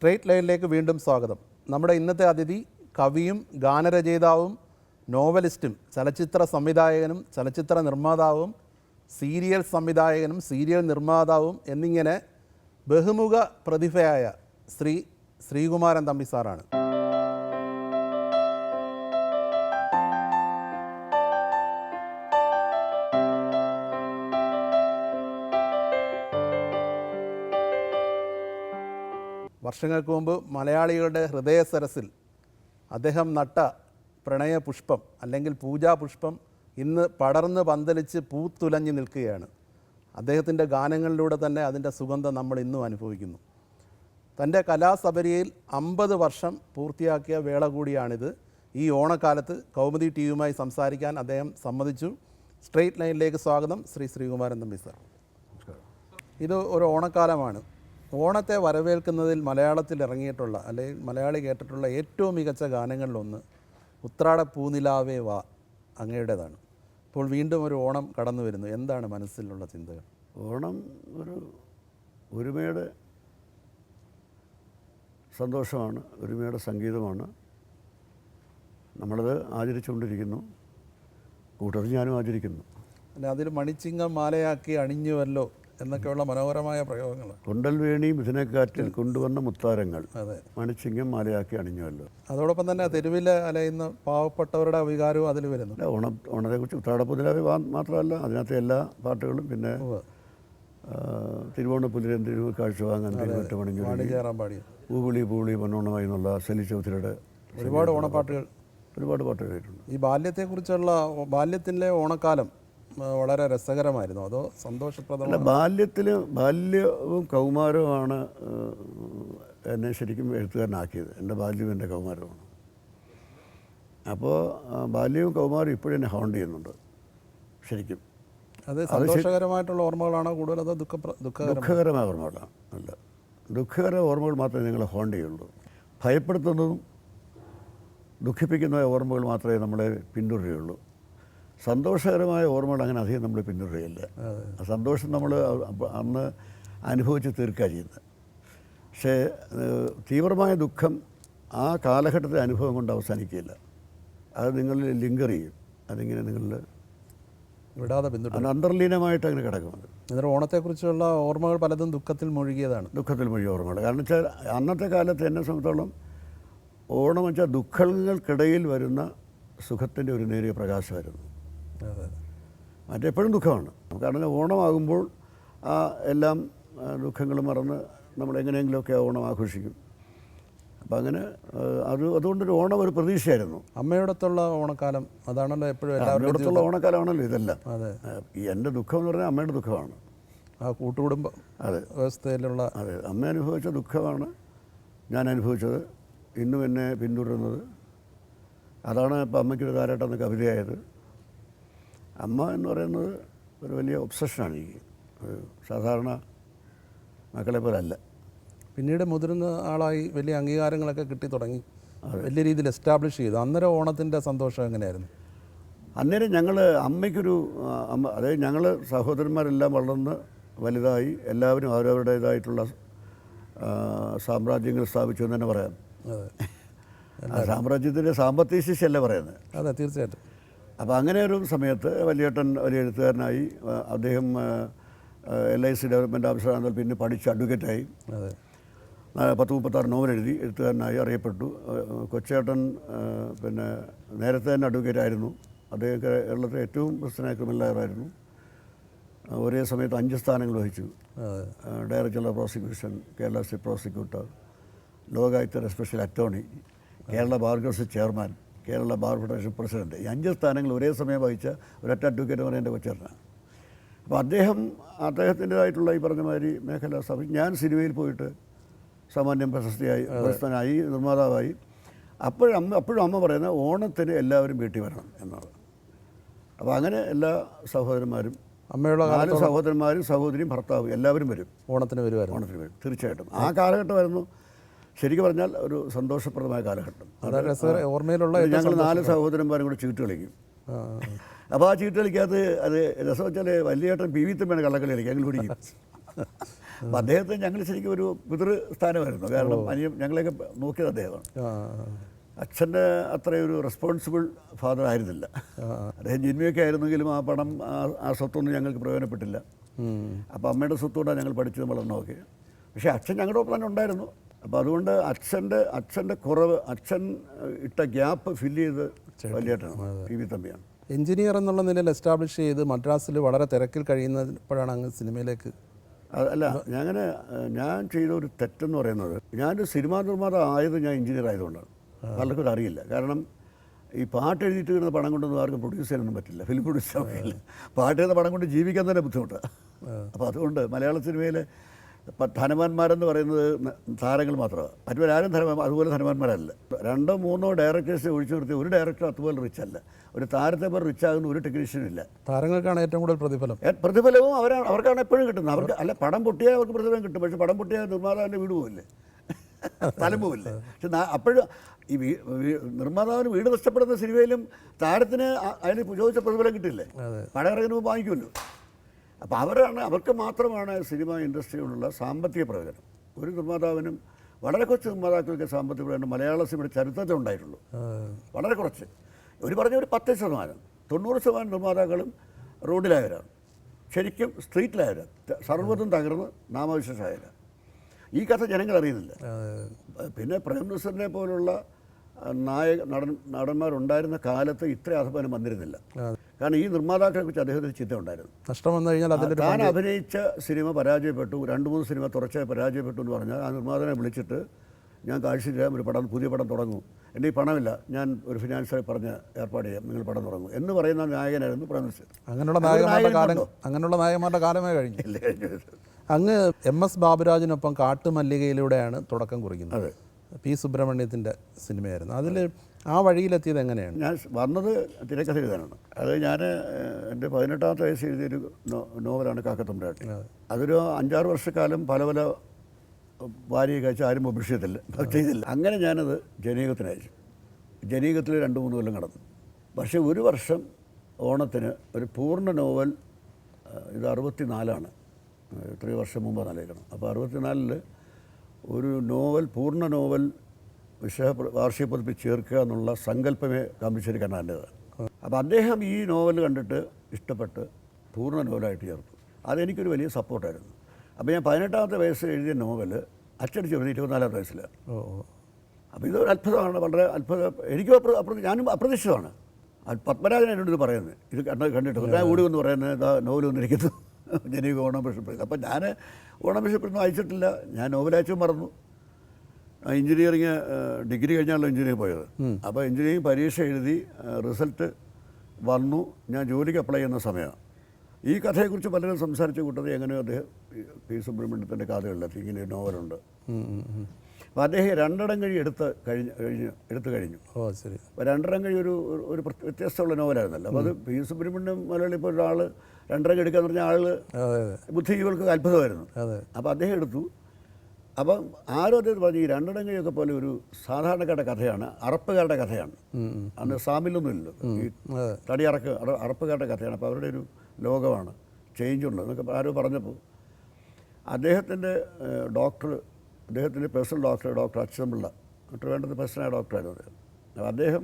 Straight ലൈനിലേക്ക് വീണ്ടും സ്വാഗതം. നമ്മുടെ ഇന്നത്തെ അതിഥി കവിയും ഗാനരചയിതാവും നോവലിസ്റ്റും ചലച്ചിത്ര സംവിധായകനും ചലച്ചിത്ര നിർമ്മാതാവും സീരിയൽ സംവിധായകനും സീരിയൽ നിർമ്മാതാവും എന്നിങ്ങനെ ബഹുമുഖ പ്രതിഭയായ ശ്രീ ശ്രീകുമാരൻ തമ്പി സാറാണ്. വർഷങ്ങൾക്ക് മുമ്പ് മലയാളികളുടെ ഹൃദയ സരസിൽ അദ്ദേഹം നട്ട പ്രണയ പുഷ്പം അല്ലെങ്കിൽ പൂജാ പുഷ്പം ഇന്ന് പടർന്ന് പന്തലിച്ച് പൂത്തുലഞ്ഞു നിൽക്കുകയാണ്. അദ്ദേഹത്തിന്റെ ഗാനങ്ങളിലൂടെ തന്നെ അതിന്റെ സുഗന്ധം നമ്മൾ ഇന്നും അനുഭവിക്കുന്നു. തന്റെ കലാസബരിയിൽ അമ്പത് വർഷം പൂർത്തിയാക്കിയ വേള കൂടിയാണിത്. ഈ ഓണക്കാലത്ത് കൗമുദി ടി വിയുമായി സംസാരിക്കാൻ അദ്ദേഹം സമ്മതിച്ചു. സ്ട്രെയിറ്റ് ലൈനിലേക്ക് സ്വാഗതം. ശ്രീ ശ്രീകുമാരൻ തമ്പി സാർ. ഇത് ഒരു ഓണക്കാലമാണ്. ഓണത്തെ വരവേൽക്കുന്നതിൽ മലയാളത്തിൽ ഇറങ്ങിയിട്ടുള്ള അല്ലെങ്കിൽ മലയാളി കേട്ടിട്ടുള്ള ഏറ്റവും മികച്ച ഗാനങ്ങളിലൊന്ന് ഉത്രാട പൂനിലാവേ വാ അങ്ങയുടേതാണ്. ഇപ്പോൾ വീണ്ടും ഒരു ഓണം കടന്നു വരുന്നു. എന്താണ് മനസ്സിലുള്ള ചിന്തകൾ? ഓണം ഒരു ഒരുമയുടെ സന്തോഷമാണ് ഒരുമയുടെ സംഗീതമാണ്. നമ്മളത് ആചരിച്ചുകൊണ്ടിരിക്കുന്നു. കൂട്ടത്തിൽ ഞാനും ആചരിക്കുന്നു. അല്ല അതിൽ മണിച്ചിങ്ങം മാലയാക്കി അണിഞ്ഞുവല്ലോ എന്നൊക്കെയുള്ള മനോഹരമായ പ്രയോഗങ്ങൾ കൊണ്ടൽ വേണി മിഥുനക്കാറ്റിൽ കൊണ്ടുവന്ന മുത്താരങ്ങൾ അതെ. മണിച്ചിങ്ങം മാലയാക്കി അണിഞ്ഞുവല്ലോ. അതോടൊപ്പം തന്നെ തെരുവിൽ അലയുന്ന പാവപ്പെട്ടവരുടെ വികാരവും അതിൽ വരുന്നു. ഓണ ഓണത്തെ ഓണത്തെക്കുറിച്ച് ഉത്രാടപ്പുതിലാവി മാത്രമല്ല അതിനകത്തെ എല്ലാ പാട്ടുകളും പിന്നെ തിരുവോണ ആ, തിരുവ് കാഴ്ച വാങ്ങാൻ തിരുവട്ട് പാടി പൂവിളി പൂവിളി മനോണമായി എന്നുള്ള സലി ചൗധരിയുടെ ഒരുപാട് ഓണപ്പാട്ടുകൾ. ഒരുപാട് പാട്ടുകൾ ഈ ബാല്യത്തെക്കുറിച്ചുള്ള ബാല്യത്തിലെ ഓണക്കാലം വളരെ രസകരമായിരുന്നു. അതോ സന്തോഷപ്രദമാണ്? ബാല്യത്തിൽ ബാല്യവും കൗമാരവുമാണ് എന്നെ ശരിക്കും എഴുത്തുകാരനാക്കിയത്. എന്റെ ബാല്യവും എന്റെ കൗമാരവുമാണ്. അപ്പോൾ ബാല്യവും കൗമാരവും ഇപ്പോഴും എന്നെ ഹോണ്ട് ചെയ്യുന്നുണ്ട്. ശരിക്കും. അത് സന്തോഷകരമായിട്ടുള്ള ഓർമ്മകളാണോ? കൂടുതൽ അതോ ദുഃഖ ദുഃഖ ദുഃഖകരമായ ഓർമ്മകളാണ്. അല്ല ദുഃഖകര ഓർമ്മകൾ മാത്രമേ നിങ്ങളെ ഹോണ്ട് ചെയ്യുള്ളൂ. ഭയപ്പെടുത്തുന്നതും ദുഃഖിപ്പിക്കുന്ന ഓർമ്മകൾ മാത്രമേ നമ്മളെ പിന്തുടരുകയുള്ളൂ. സന്തോഷകരമായ ഓർമ്മകൾ അങ്ങനെ അധികം നമ്മൾ പിന്തുടരുകയില്ല. ആ സന്തോഷം നമ്മൾ അന്ന് അനുഭവിച്ച് തീർക്കുക ചെയ്യുന്നത്. പക്ഷേ തീവ്രമായ ദുഃഖം ആ കാലഘട്ടത്തെ അനുഭവം കൊണ്ട് അവസാനിക്കുകയില്ല. അത് നിങ്ങളിൽ ലിങ്കർ ചെയ്യും. അതിങ്ങനെ നിങ്ങളിൽ വിടാതെ പിന്തുടരും. അന്തർലീനമായിട്ട് അങ്ങനെ കിടക്കുന്നത് എന്നിട്ട് ഓണത്തെക്കുറിച്ചുള്ള ഓർമ്മകൾ പലതും ദുഃഖത്തിൽ മുഴുകിയതാണ്. ദുഃഖത്തിൽ മുഴുകിയ ഓർമ്മകൾ. കാരണം വെച്ചാൽ അന്നത്തെ കാലത്ത് എന്നെ സംബന്ധിച്ചോളം ഓണം വെച്ചാൽ ദുഃഖങ്ങൾക്കിടയിൽ വരുന്ന സുഖത്തിന്റെ ഒരു നേരിയ പ്രകാശമായിരുന്നു. മറ്റെപ്പോഴും ദുഃഖമാണ് കാരണം ഓണമാകുമ്പോൾ ആ എല്ലാം ദുഃഖങ്ങൾ മറന്ന് നമ്മൾ എങ്ങനെയെങ്കിലുമൊക്കെ ആ ഓണം ആഘോഷിക്കും. അപ്പം അങ്ങനെ അത് അതുകൊണ്ടൊരു ഓണം ഒരു പ്രതീക്ഷയായിരുന്നു. അമ്മയോടത്തുള്ള ഓണക്കാലം അതാണല്ലോ എപ്പോഴും അമ്മയോടത്തുള്ള ഓണക്കാലമാണല്ലോ ഇതെല്ലാം. അതെ. എന്റെ ദുഃഖം എന്ന് പറഞ്ഞാൽ അമ്മയുടെ ദുഃഖമാണ്. ആ കൂട്ടുകുടുംബ അതെ. വ്യവസ്ഥയിലുള്ള അതെ. അമ്മ അനുഭവിച്ച ദുഃഖമാണ് ഞാൻ അനുഭവിച്ചത്. ഇന്നും എന്നെ പിന്തുടരുന്നത്. അതാണ് ഇപ്പം അമ്മയ്ക്കൊരു താരാട്ടം കവിതയായത്. അമ്മ എന്ന് പറയുന്നത് ഒരു വലിയ ഒബ്സഷനാണ് എനിക്ക്. സാധാരണ മക്കളെ പോലെ അല്ല പിന്നീട് മുതിർന്ന ആളായി വലിയ അംഗീകാരങ്ങളൊക്കെ കിട്ടി തുടങ്ങി. വലിയ രീതിയിൽ എസ്റ്റാബ്ലിഷ് ചെയ്തു. അന്നേരം ഓണത്തിന്റെ സന്തോഷം എങ്ങനെയായിരുന്നു? അന്നേരം ഞങ്ങൾ അമ്മയ്ക്കൊരു അമ്മ അതായത് ഞങ്ങൾ സഹോദരന്മാരെല്ലാം വളർന്ന് വലുതായി എല്ലാവരും അവരവരുടേതായിട്ടുള്ള സാമ്രാജ്യങ്ങൾ സ്ഥാപിച്ചു എന്ന് തന്നെ പറയാം. സാമ്രാജ്യത്തിന്റെ സാമ്പത്തിക ശേഷിയല്ല പറയുന്നത്? അതെ തീർച്ചയായിട്ടും. അപ്പോൾ അങ്ങനെ ഒരു സമയത്ത് വലിയേട്ടൻ ഒരു എഴുത്തുകാരനായി അദ്ദേഹം എൽ ഐ സി ഡെവലപ്മെന്റ് ഓഫീസറാണെന്നാൽ പിന്നെ പഠിച്ച് അഡ്വക്കേറ്റായി പത്ത് മുപ്പത്താറ് നോവൽ എഴുതി എഴുത്തുകാരനായി അറിയപ്പെട്ടു. കൊച്ചേട്ടൻ പിന്നെ നേരത്തെ തന്നെ അഡ്വക്കേറ്റ് ആയിരുന്നു. അദ്ദേഹം കേരളത്തിലെ ഏറ്റവും പ്രസിദ്ധനായ ക്രിമിനൽ ലയറായിരുന്നു ഒരേ സമയത്ത് അഞ്ച് സ്ഥാനങ്ങൾ വഹിച്ചു. Director general prosecution Kerala state prosecutor ലോകായുക്തർ special attorney Kerala bar council chairman. Kerala bar federation president. ഈ അഞ്ച് സ്ഥാനങ്ങൾ ഒരേ സമയം വഹിച്ച ഒരൊറ്റ അഡ്വക്കേറ്റ് എന്ന് പറയുന്നത് എന്റെ കൊച്ചേട്ടനാണ്. അപ്പോൾ അദ്ദേഹം അദ്ദേഹത്തിന്റെതായിട്ടുള്ള ഈ പറഞ്ഞ മാതിരി മേഖല സഭ ഞാൻ സിനിമയിൽ പോയിട്ട് സാമാന്യം പ്രശസ്തിയായി പ്രശസ്തനായി നിർമ്മാതാവായി. അപ്പോഴും അമ്മ അപ്പോഴും അമ്മ പറയുന്നത് ഓണത്തിന് എല്ലാവരും വീട്ടിൽ വരണം എന്നാണ് അപ്പോൾ അങ്ങനെ എല്ലാ സഹോദരന്മാരും അമ്മയുള്ള നാല് സഹോദരന്മാരും സഹോദരിയും ഭർത്താവും എല്ലാവരും വരും. ഓണത്തിന് വരുമായിരുന്നു. ഓണത്തിന് വരും. തീർച്ചയായിട്ടും. ആ കാലഘട്ടമായിരുന്നു ശരിക്കും പറഞ്ഞാൽ ഒരു സന്തോഷപ്രദമായ കാലഘട്ടം. ഓർമ്മയിലുള്ള ഞങ്ങൾ നാല് സഹോദരന്മാരും കൂടെ ചീട്ട് കളിക്കും. അപ്പോൾ ആ. ചീട്ട് കളിക്കകത്ത് അത് രസം വെച്ചാൽ വലിയേട്ടൻ പി വി തമ്മിയാണ് കള്ളക്കളി കളിക്കുക ഞങ്ങൾ പിടിക്കും. അപ്പം അദ്ദേഹത്തെ ഞങ്ങൾ ശരിക്കും ഒരു പിതൃ സ്ഥാനമായിരുന്നു കാരണം അനിയൻ ഞങ്ങളെയൊക്കെ നോക്കിയത് അദ്ദേഹമാണ്. അച്ഛന്റെ അത്രയൊരു റെസ്പോൺസിബിൾ ഫാദർ ആയിരുന്നില്ല. അദ്ദേഹം ജന്മിയൊക്കെ ആയിരുന്നെങ്കിലും ആ പണം ആ- സ്വത്തൊന്നും ഞങ്ങൾക്ക് പ്രയോജനപ്പെട്ടില്ല. അപ്പോൾ അമ്മയുടെ സ്വത്തുകൊണ്ടാണ് ഞങ്ങൾ പഠിച്ചത് വളർന്നതൊക്കെ. പക്ഷേ അച്ഛൻ ഞങ്ങളുടെ ഒപ്പം തന്നെ ഉണ്ടായിരുന്നു. അപ്പോൾ അതുകൊണ്ട് അച്ഛന്റെ അച്ഛന്റെ കുറവ് അച്ഛൻ ഇട്ട ഗ്യാപ്പ് ഫില്ല് ചെയ്ത് വലിയേട്ടാണ് വി തമ്പിയാണ്. എഞ്ചിനീയർ എന്നുള്ള നിലയിൽ എസ്റ്റാബ്ലിഷ് ചെയ്ത് മദ്രാസിൽ വളരെ തിരക്കിൽ കഴിയുന്നപ്പോഴാണ് അങ്ങ് സിനിമയിലേക്ക് അല്ല ഞാൻ ഞാൻ ചെയ്ത ഒരു തെറ്റെന്ന് പറയുന്നത് ഞാനൊരു സിനിമാ നിർമ്മാതാവ് ആയത് ഞാൻ എഞ്ചിനീയർ ആയതുകൊണ്ടാണ്. പലർക്കും അറിയില്ല. കാരണം ഈ പാട്ട് എഴുതിയിട്ട് കിട്ടുന്ന പണം കൊണ്ടൊന്നും ആർക്കും പ്രൊഡ്യൂസ് ചെയ്യാനൊന്നും പറ്റില്ല. ഫിലിം പ്രൊഡ്യൂസ് ചെയ്യാൻ പറ്റില്ല. പാട്ട് എഴുതുന്ന പണം കൊണ്ട് ജീവിക്കാൻ തന്നെ ബുദ്ധിമുട്ടാണ് അപ്പോൾ അതുകൊണ്ട് മലയാള സിനിമയിലെ പ- ധനവാന്മാരെന്ന് പറയുന്നത് താരങ്ങൾ മാത്രമാണ്. മറ്റുള്ളവരാരും ധനവാൻ അതുപോലെ ധനവാന്മാരല്ല. രണ്ടോ മൂന്നോ ഡയറക്ടേഴ്സിനെ ഒഴിച്ചു നിർത്തി ഒരു ഡയറക്ടർ അതുപോലെ റിച്ച് അല്ല ഒരു താരത്തെ പോലെ റിച്ച് ആകുന്ന ഒരു ടെക്നീഷ്യനും ഇല്ല. താരങ്ങൾക്കാണ് ഏറ്റവും കൂടുതൽ പ്രതിഫലം. പ്രതിഫലവും അവരാണ് അവർക്കാണ് എപ്പോഴും കിട്ടുന്നത്. അവർക്ക് അല്ല പടം പൊട്ടിയാൽ അവർക്ക് പ്രതിഫലം കിട്ടും. പക്ഷെ പടം പൊട്ടിയാൽ നിർമ്മാതാവിന്റെ വീട് പോകില്ലേ സ്ഥലം പോവില്ലേ പക്ഷെ അപ്പോഴും ഈ നിർമ്മാതാവിന് വീട് നഷ്ടപ്പെടുന്ന സിനിമയിലും താരത്തിന് അതിന് ചോദിച്ച പ്രതിഫലം കിട്ടില്ലേ? പടം ഇറങ്ങുമ്പോൾ വാങ്ങിക്കുമല്ലോ. അപ്പോൾ അവരാണ് അവർക്ക് മാത്രമാണ് സിനിമ ഇൻഡസ്ട്രിയിലുള്ള സാമ്പത്തിക പ്രയോജനം. ഒരു നിർമ്മാതാവിനും വളരെ കുറച്ച് നിർമ്മാതാക്കൾക്ക് സാമ്പത്തിക പ്രയോജനം മലയാള സിനിമയുടെ ചരിത്രത്തിൽ ഉണ്ടായിട്ടുള്ളൂ. വളരെ കുറച്ച്. ഒരു പറഞ്ഞ ഒരു പത്ത് ശതമാനം തൊണ്ണൂറ് ശതമാനം നിർമ്മാതാക്കളും റോഡിലായവരാണ്. ശരിക്കും സ്ട്രീറ്റിലായവരാണ്. സർവതും തകർന്ന് നാമവിശേഷമായവരാണ്. ഈ കഥ ജനങ്ങൾ അറിയുന്നില്ല. പിന്നെ പ്രേം നസറിനെ പോലുള്ള നായക നടൻ നടന്മാരുണ്ടായിരുന്ന കാലത്ത് ഇത്ര അധപനം വന്നിരുന്നില്ല. കാരണം ഈ നിർമ്മാതാക്കളെ കുറിച്ച് അദ്ദേഹത്തിന് ചിന്ത ഉണ്ടായിരുന്നു നഷ്ടം വന്നു കഴിഞ്ഞാൽ അതിന്റെ ഒരു താൻ അഭിനയിച്ച സിനിമ പരാജയപ്പെട്ടു രണ്ട് മൂന്ന് സിനിമ തുടർച്ചയായി പരാജയപ്പെട്ടു എന്ന് പറഞ്ഞാൽ ആ നിർമ്മാതാവിനെ വിളിച്ചിട്ട് ഞാൻ കാഴ്ച ചെയ്യാം ഒരു പടം പുതിയ പടം തുടങ്ങും. എന്റെ ഈ പണമില്ല ഞാൻ ഒരു ഫിനാൻഷ്യൽ പറഞ്ഞ് ഏർപ്പാട് ചെയ്യാം നിങ്ങൾ പടം തുടങ്ങും എന്ന് പറയുന്ന നായകനായിരുന്നു പ്രേം നസീർ അങ്ങനെയുള്ള അങ്ങനെ നായകന്മാരുടെ കാലം? അങ്ങനെയുള്ള നായകന്മാരുടെ കാലമേ കഴിഞ്ഞു. അങ്ങ് എം എസ് ബാബുരാജിനൊപ്പം കാട്ടുമല്ലികയിലൂടെയാണ് തുടക്കം കുറിക്കുന്നത്. പി സുബ്രഹ്മണ്യത്തിന്റെ സിനിമയായിരുന്നു. അതിൽ ആ വഴിയിലെത്തിയത് എങ്ങനെയാണ്? ഞാൻ വന്നത് തിരക്കഥ എഴുതാനാണ് അത് ഞാൻ എന്റെ പതിനെട്ടാമത്തെ വയസ്സ് എഴുതിയൊരു നോവലാണ് കാക്കത്തമ്പരാട്ടി. അതൊരു അഞ്ചാറ് വർഷക്കാലം പല പല ഭാര്യ കഴിച്ച് ആരും പബ്ലിഷ് ചെയ്തില്ല ചെയ്തില്ല. അങ്ങനെ ഞാനത് ജനീകത്തിന് അയച്ചു ജനീകത്തിൽ രണ്ട് മൂന്ന് കൊല്ലം കടന്നു. പക്ഷേ ഒരു വർഷം ഓണത്തിന് ഒരു പൂർണ നോവൽ ഇത് അറുപത്തി നാലാണ് ഇത്രയും വർഷം മുമ്പ് നൽകണം അപ്പോൾ അറുപത്തിനാലിൽ ഒരു നോവൽ പൂർണ നോവൽ വിഷയ വാർഷിക പതിപ്പ് ചേർക്കുക എന്നുള്ള സങ്കല്പമേ കാമ്പിശ്ശേരി കണ്ണാന്റേത് അപ്പോൾ അദ്ദേഹം ഈ നോവൽ കണ്ടിട്ട് ഇഷ്ടപ്പെട്ട് പൂർണ നോവലായിട്ട് ചേർത്തു. അതെനിക്കൊരു വലിയ സപ്പോർട്ടായിരുന്നു. അപ്പോൾ ഞാൻ പതിനെട്ടാമത്തെ വയസ്സിൽ എഴുതിയ നോവൽ അച്ചടിച്ച് വരുന്നത് ഇരുപത്തിനാലാമത്തെ ഓ അപ്പോൾ ഇതൊരു അത്ഭുതമാണ് വളരെ അത്ഭുത എനിക്കും അപ്ര അപ്ര- ഞാനും അപ്രതീക്ഷിതമാണ്. പത്മരാജൻ എന്നോട് ഇത് പറയുന്നത്. ഇത് കണ്ട കണ്ടിട്ട് ഞാൻ ഓടി വന്ന് പറയുന്നത് ഇതാ നോവൽ വന്നിരിക്കുന്നു. ജനീവ് ഓണം ബിഷപ്പ് അപ്പോൾ ഞാൻ ഓണം വിഷപ്പെടുന്നു അയച്ചിട്ടില്ല. ഞാൻ നോവൽ അയച്ചു മറന്നു. എഞ്ചിനീയറിങ് ഡിഗ്രി കഴിഞ്ഞാണല്ലോ എഞ്ചിനീയറിംഗ് പോയത്. അപ്പോൾ എഞ്ചിനീയറിങ് പരീക്ഷ എഴുതി റിസൾട്ട് വന്നു. ഞാൻ ജോലിക്ക് അപ്ലൈ ചെയ്യുന്ന സമയമാണ് ഈ കഥയെക്കുറിച്ച് പലരും സംസാരിച്ച കൂട്ടത്തിൽ എങ്ങനെയോ അദ്ദേഹം പി സുബ്രഹ്മണ്യത്തിന്റെ കഥകളിലെത്തി. ഇങ്ങനെ ഒരു നോവലുണ്ട്. അപ്പോൾ അദ്ദേഹം രണ്ടിടം കഴി എടുത്ത് കഴിഞ്ഞ് കഴിഞ്ഞ് എടുത്തു കഴിഞ്ഞു. ഓ ശരി. അപ്പോൾ രണ്ടിടം കഴി ഒരു ഒരു- വ്യത്യസ്തമുള്ള നോവലായിരുന്നല്ലോ. അപ്പോൾ അത് പി സുബ്രഹ്മണ്യം മലയാളി ഇപ്പോൾ ഒരാൾ രണ്ടിടം കഴി പറഞ്ഞ പറഞ്ഞാൽ ആൾ ബുദ്ധിജീവികൾക്ക് അത്ഭുതമായിരുന്നു. അതെ. അപ്പോൾ അദ്ദേഹം എടുത്തു. അപ്പം ആരും അദ്ദേഹം പറഞ്ഞു ഈ രണ്ടിടം പോലെ ഒരു സാധാരണക്കാരുടെ കഥയാണ് അറപ്പുകാരുടെ കഥയാണ്. അന്ന് സാമിലൊന്നുമില്ലല്ലോ. ഈ തടി അറക്ക് അറപ്പുകാരുടെ കഥയാണ്. അപ്പോൾ അവരുടെ ഒരു ലോകമാണ് ചേഞ്ച് ഉണ്ട് എന്നൊക്കെ ആരോ പറഞ്ഞപ്പോൾ അദ്ദേഹത്തിന്റെ ഡോക്ടർ അദ്ദേഹത്തിന്റെ പേഴ്സണൽ ഡോക്ടർ ഡോക്ടർ അച്യുതപിള്ള ട്രിവാൻഡ്രത്ത് പേഴ്സണായ ഡോക്ടറായിരുന്നു അദ്ദേഹം. അപ്പോൾ അദ്ദേഹം